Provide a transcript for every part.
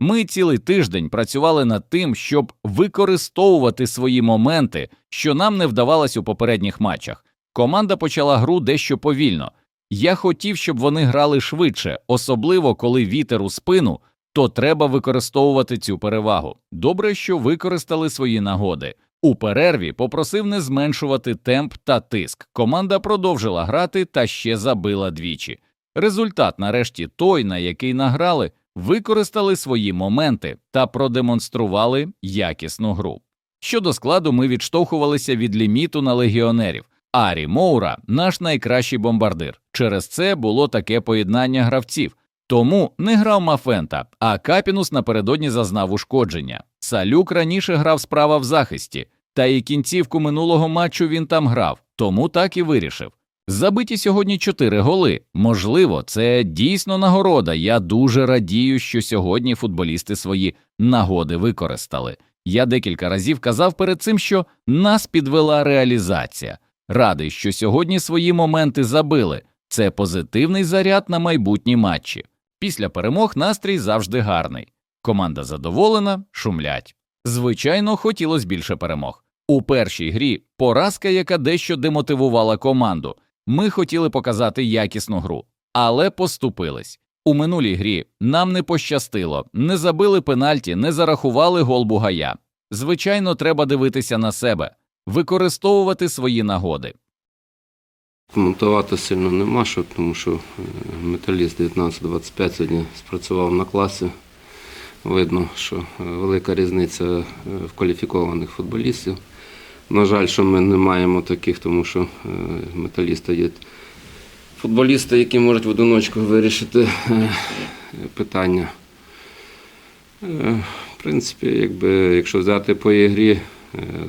Ми цілий тиждень працювали над тим, щоб використовувати свої моменти, що нам не вдавалось у попередніх матчах. Команда почала гру дещо повільно. Я хотів, щоб вони грали швидше, особливо коли вітер у спину, то треба використовувати цю перевагу. Добре, що використали свої нагоди. У перерві попросив не зменшувати темп та тиск. Команда продовжила грати та ще забила двічі. Результат, нарешті, той, на який награли, використали свої моменти та продемонстрували якісну гру. Щодо складу, ми відштовхувалися від ліміту на легіонерів. Арі Моура наш найкращий бомбардир. Через це було таке поєднання гравців. Тому не грав Мафента, а Капінус напередодні зазнав ушкодження. Салюк раніше грав справа в захисті, та і кінцівку минулого матчу він там грав, тому так і вирішив. Забиті сьогодні чотири голи. Можливо, це дійсно нагорода. Я дуже радію, що сьогодні футболісти свої нагоди використали. Я декілька разів казав перед цим, що нас підвела реалізація. Радий, що сьогодні свої моменти забили. Це позитивний заряд на майбутні матчі. Після перемог настрій завжди гарний. Команда задоволена, шумлять. Звичайно, хотілося більше перемог. У першій грі поразка, яка дещо демотивувала команду. Ми хотіли показати якісну гру, але поступились. У минулій грі нам не пощастило, не забили пенальті, не зарахували гол Бугая. Звичайно, треба дивитися на себе, використовувати свої нагоди. Коментувати сильно нема що, тому що е, металіст 19-25 сьогодні спрацював на класі. Видно, що е, велика різниця е, в кваліфікованих футболістів. На жаль, що ми не маємо таких, тому що е, металісти є футболісти, які можуть в одиночку вирішити е, питання. Е, В принципі, якби, якщо взяти по ігрі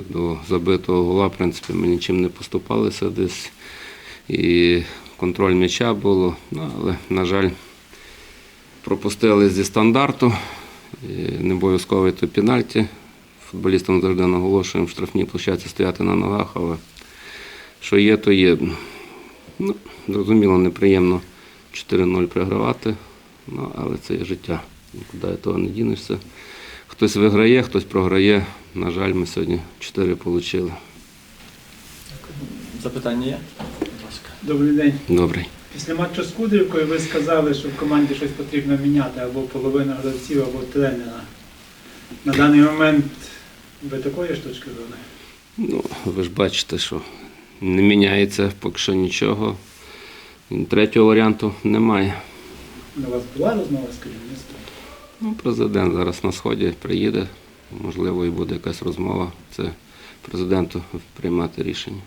до забитого гола, в принципі, ми нічим не поступалися десь. І контроль м'яча було, ну, але, на жаль, пропустили зі стандарту. І не обов'язковий то пенальті. Футболістам завжди наголошуємо в штрафній площадці стояти на ногах, але що є, то є. Ну, зрозуміло, неприємно 4-0 програвати, ну, але це є життя. Нікуди того не дінешся. Хтось виграє, хтось програє. На жаль, ми сьогодні 4 отримали. Запитання є? Будь ласка. Добрий день. Добрий. Після матчу з Кудрівкою ви сказали, що в команді щось потрібно міняти або половина гравців, або тренера. На даний момент ви такої ж точки зору? Ну, ви ж бачите, що не міняється поки що нічого. Третього варіанту немає. У вас була розмова з керівництвом? Ну, президент зараз на сході приїде, можливо, і буде якась розмова. Це президенту приймати рішення.